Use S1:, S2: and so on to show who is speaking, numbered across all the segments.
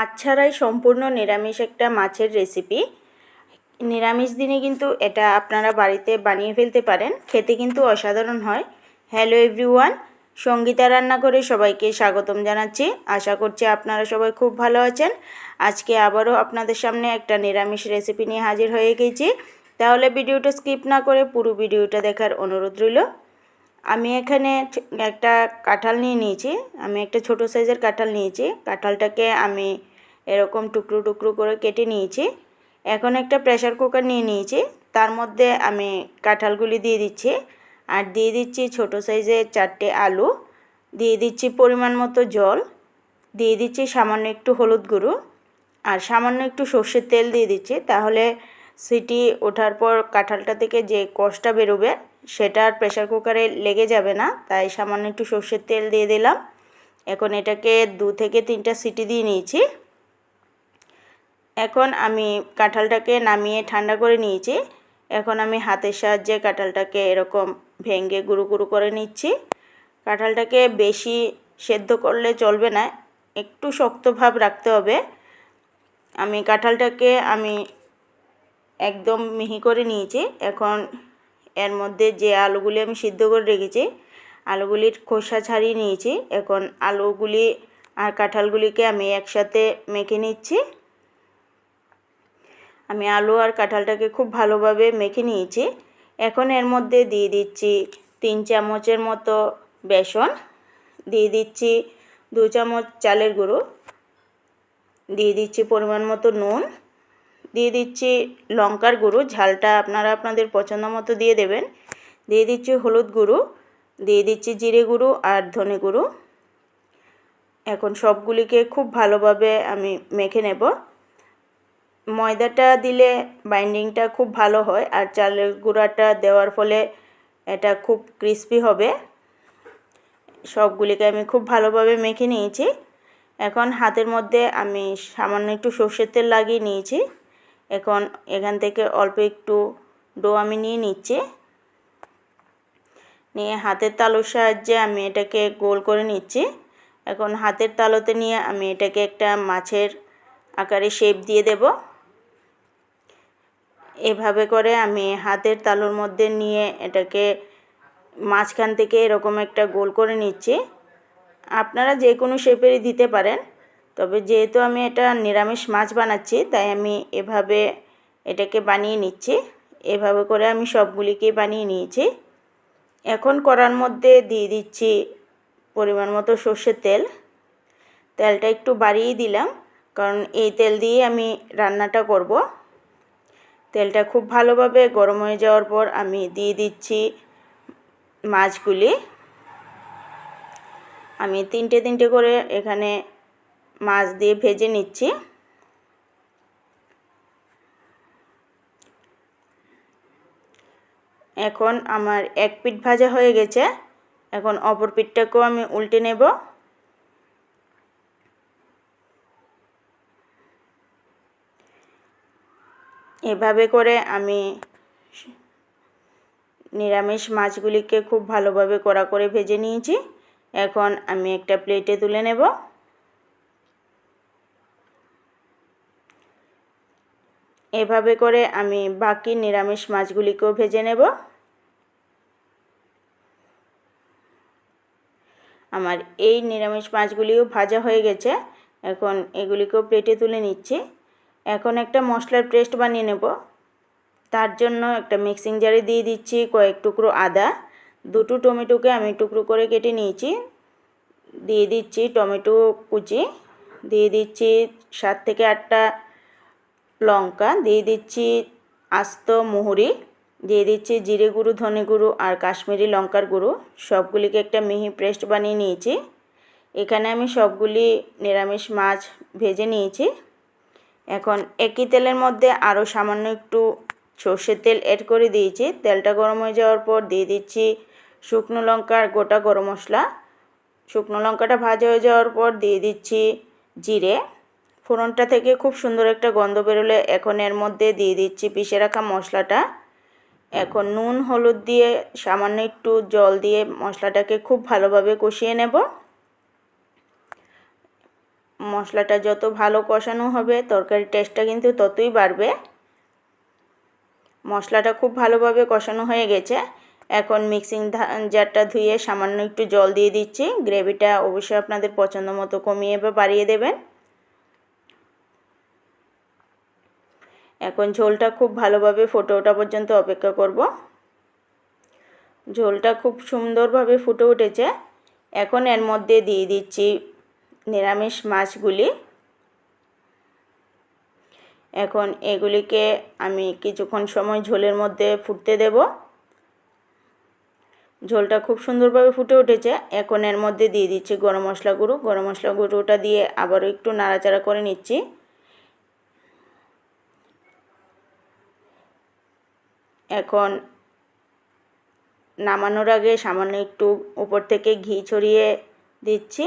S1: মাছ ছাড়াই সম্পূর্ণ নিরামিষ একটা মাছের রেসিপি নিরামিষ দিনে কিন্তু এটা আপনারা বাড়িতে বানিয়ে ফেলতে পারেন, খেতে কিন্তু অসাধারণ হয়। হ্যালো এভরিওয়ান সঙ্গীতা রান্না করে সবাইকে স্বাগতম জানাচ্ছি। আশা করছি আপনারা সবাই খুব ভালো আছেন। আজকে আবারও আপনাদের সামনে একটা নিরামিষ রেসিপি নিয়ে হাজির হয়ে গেছি। তাহলে ভিডিওটা স্কিপ না করে পুরো ভিডিওটা দেখার অনুরোধ রইল। আমি এখানে একটা কাঁঠাল নিয়ে নিয়েছি। আমি একটা ছোট সাইজের কাঁঠাল নিয়েছি। কাঁঠালটাকে আমি এরকম টুকরো টুকরো করে কেটে নিয়েছি। এখন একটা প্রেসার কুকার নিয়ে নিয়েছি। তার মধ্যে আমি কাঁঠালগুলি দিয়ে দিচ্ছি। আর দিয়ে দিচ্ছি ছোট সাইজের চারটে আলু। দিয়ে দিচ্ছি পরিমাণ মতো জল। দিয়ে দিচ্ছি সামান্য একটু হলুদ গুঁড়ো। আর সামান্য একটু সর্ষের তেল দিয়ে দিচ্ছি। তাহলে সিটি ওঠার পর কাঁঠালটা থেকে যে কষটা বেরোবে, সেটা আর প্রেশার কুকারে লেগে যাবে না। তাই সামান্য একটু সর্ষের তেল দিয়ে দিলাম। এখন এটাকে দু থেকে তিনটা সিটি দিয়ে নিয়েছি। এখন আমি কাঁঠালটাকে নামিয়ে ঠান্ডা করে নিয়েছি। এখন আমি হাতের সাহায্যে কাঁঠালটাকে এরকম ভেঙে গুঁড়ো গুঁড়ো করে নিচ্ছি। কাঁঠালটাকে বেশি সেদ্ধ করলে চলবে না, একটু শক্ত ভাব রাখতে হবে। আমি কাঁঠালটাকে আমি একদম মিহি করে নিয়েছি। এখন এর মধ্যে যে আলুগুলি আমি সিদ্ধ করে রেখেছি, আলুগুলির খোসা ছাড়িয়ে নিয়েছি। এখন আলুগুলি আর কাঁঠালগুলিকে আমি একসাথে মেখে নিচ্ছি। আমি আলু আর কাঁঠালটাকে খুব ভালোভাবে মেখে নিয়েছি। এখন এর মধ্যে দিয়ে দিচ্ছি তিন চামচের মতো বেসন, দিয়ে দিচ্ছি দু চামচ চালের গুঁড়ো, দিয়ে দিচ্ছি পরিমাণ মতো নুন, দিয়ে দিচ্ছি লঙ্কার গুঁড়ো, ঝালটা আপনারা আপনাদের পছন্দ মতো দিয়ে দেবেন। দিয়ে দিচ্ছি হলুদ গুঁড়ো, দিয়ে দিচ্ছি জিরে গুঁড়ো আর ধনে গুঁড়ো। এখন সবগুলিকে খুব ভালোভাবে আমি মেখে নেব। ময়দাটা দিলে বাইন্ডিংটা খুব ভালো হয় আর চালের গুঁড়াটা দেওয়ার ফলে এটা খুব ক্রিস্পি হবে। সবগুলিকে আমি খুব ভালোভাবে মেখে নিয়েছি। এখন হাতের মধ্যে আমি সামান্য একটু সর্ষের তেল লাগিয়ে নিয়েছি। এখন এখান থেকে অল্প একটু ডো আমি নিয়ে নিচ্ছি। নিয়ে হাতের তালুর সাহায্যে আমি এটাকে গোল করে নিচ্ছি। এখন হাতের তালুতে নিয়ে আমি এটাকে একটা মাছের আকারে শেপ দিয়ে দেব। এভাবে করে আমি হাতের তালুর মধ্যে নিয়ে এটাকে মাঝখান থেকে এরকম একটা গোল করে নিচ্ছি। আপনারা যে কোনো শেপেরই দিতে পারেন, তবে যেহেতু আমি এটা নিরামিষ মাছ বানাচ্ছি, তাই আমি এভাবে এটাকে বানিয়ে নিচ্ছি। এভাবে করে আমি সবগুলিকে বানিয়ে নিয়েছি। এখন করার মধ্যে দিয়ে দিচ্ছি পরিমাণ মতো সর্ষের তেল। তেলটা একটু বাড়িয়ে দিলাম, কারণ এই তেল দিয়ে আমি রান্নাটা করব। তেলটা খুব ভালোভাবে গরম হয়ে যাওয়ার পর আমি দিয়ে দিচ্ছি মাছগুলি। আমি তিনটে তিনটে করে এখানে মাছ দিয়ে ভেজে নিচ্ছি। এখন আমার এক পিঠ ভাজা হয়ে গেছে। এখন অপর পিঠটাকেও আমি উল্টে নেব। এভাবে করে আমি নিরামিষ মাছগুলিকে খুব ভালোভাবে কড়া করে ভেজে নিয়েছি। এখন আমি একটা প্লেটে তুলে নেব। এভাবে করে আমি বাকি নিরামিষ মাছগুলিকেও ভেজে নেব। আমার এই নিরামিষ মাছগুলিও ভাজা হয়ে গেছে। এখন এগুলিকেও প্লেটে তুলে নিচ্ছি। এখন একটা মশলার পেস্ট বানিয়ে নেব। তার জন্য একটা মিক্সিং জারে দিয়ে দিচ্ছি কয়েক টুকরো আদা। দুটো টমেটোকে আমি টুকরো করে কেটে নিয়েছি। দিয়ে দিচ্ছি টমেটো কুচি। দিয়ে দিচ্ছি সাত থেকে আটটা লঙ্কা। দিয়ে দিচ্ছি আস্ত মুহুরি। দিয়ে দিচ্ছি জিরে গুঁড়ো, ধনে গুঁড়ো আর কাশ্মীরি লঙ্কার গুঁড়ো। সবগুলিকে একটা মিহি পেস্ট বানিয়ে নিয়েছি। এখানে আমি সবগুলি নিরামিষ মাছ ভেজে নিয়েছি। এখন একই তেলের মধ্যে আরও সামান্য একটু সর্ষের তেল অ্যাড করে দিয়েছি। তেলটা গরম হয়ে যাওয়ার পর দিয়ে দিচ্ছি শুকনো লঙ্কার গোটা গরম মশলা। শুকনো লঙ্কাটা ভাজা হয়ে যাওয়ার পর দিয়ে দিচ্ছি জিরে। ফোড়নটা থেকে খুব সুন্দর একটা গন্ধ বেরোলে এখন এর মধ্যে দিয়ে দিচ্ছি পিষে রাখা মশলাটা। এখন নুন, হলুদ দিয়ে সামান্য একটু জল দিয়ে মশলাটাকে খুব ভালোভাবে কষিয়ে নেব। মশলাটা যত ভালো কষানো হবে তরকারির টেস্টটা কিন্তু ততই বাড়বে। মশলাটা খুব ভালোভাবে কষানো হয়ে গেছে। এখন মিক্সিং জারটা ধুয়ে সামান্য একটু জল দিয়ে দিচ্ছি। গ্রেভিটা অবশ্যই আপনাদের পছন্দ মতো কমিয়ে বা বাড়িয়ে দেবেন। এখন ঝোলটা খুব ভালোভাবে ফুটে ওঠা পর্যন্ত অপেক্ষা করব। ঝোলটা খুব সুন্দরভাবে ফুটে উঠেছে। এখন এর মধ্যে দিয়ে দিচ্ছি নিরামিষ মাছগুলি। এখন এগুলিকে আমি কিছুক্ষণ সময় ঝোলের মধ্যে ফুটতে দেব। ঝোলটা খুব সুন্দরভাবে ফুটে উঠেছে। এখন এর মধ্যে দিয়ে দিচ্ছি গরম মশলা গুঁড়ো। গরম মশলা গুঁড়োটা দিয়ে আবারও একটু নাড়াচাড়া করে নিচ্ছি। এখন নামানোর আগে সামান্য একটু উপর থেকে ঘি ছড়িয়ে দিচ্ছি।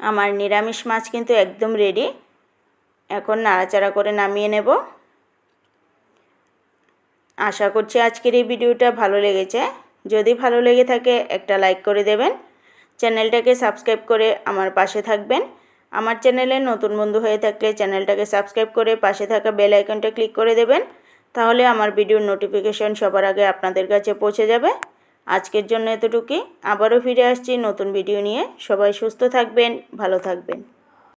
S1: আমার নিরামিষ মাছ কিন্তু একদম রেডি এখন নাড়াচাড়া করে নামিয়ে নেব। আশা করছি আজকের এই ভিডিওটা ভালো লেগেছে। যদি ভালো লেগে থাকে, একটা লাইক করে দেবেন। চ্যানেলটাকে সাবস্ক্রাইব করে আমার পাশে থাকবেন। আমার চ্যানেলে নতুন বন্ধু হয়ে থাকলে চ্যানেলটাকে সাবস্ক্রাইব করে পাশে থাকা বেল আইকনটা ক্লিক করে দেবেন। তাহলে আমার ভিডিওর নোটিফিকেশন সবার আগে আপনাদের কাছে পৌঁছে যাবে। আজকের জন্য এতটুকুই। আবারও ফিরে আসছি নতুন ভিডিও নিয়ে। সবাই সুস্থ থাকবেন ভালো থাকবেন।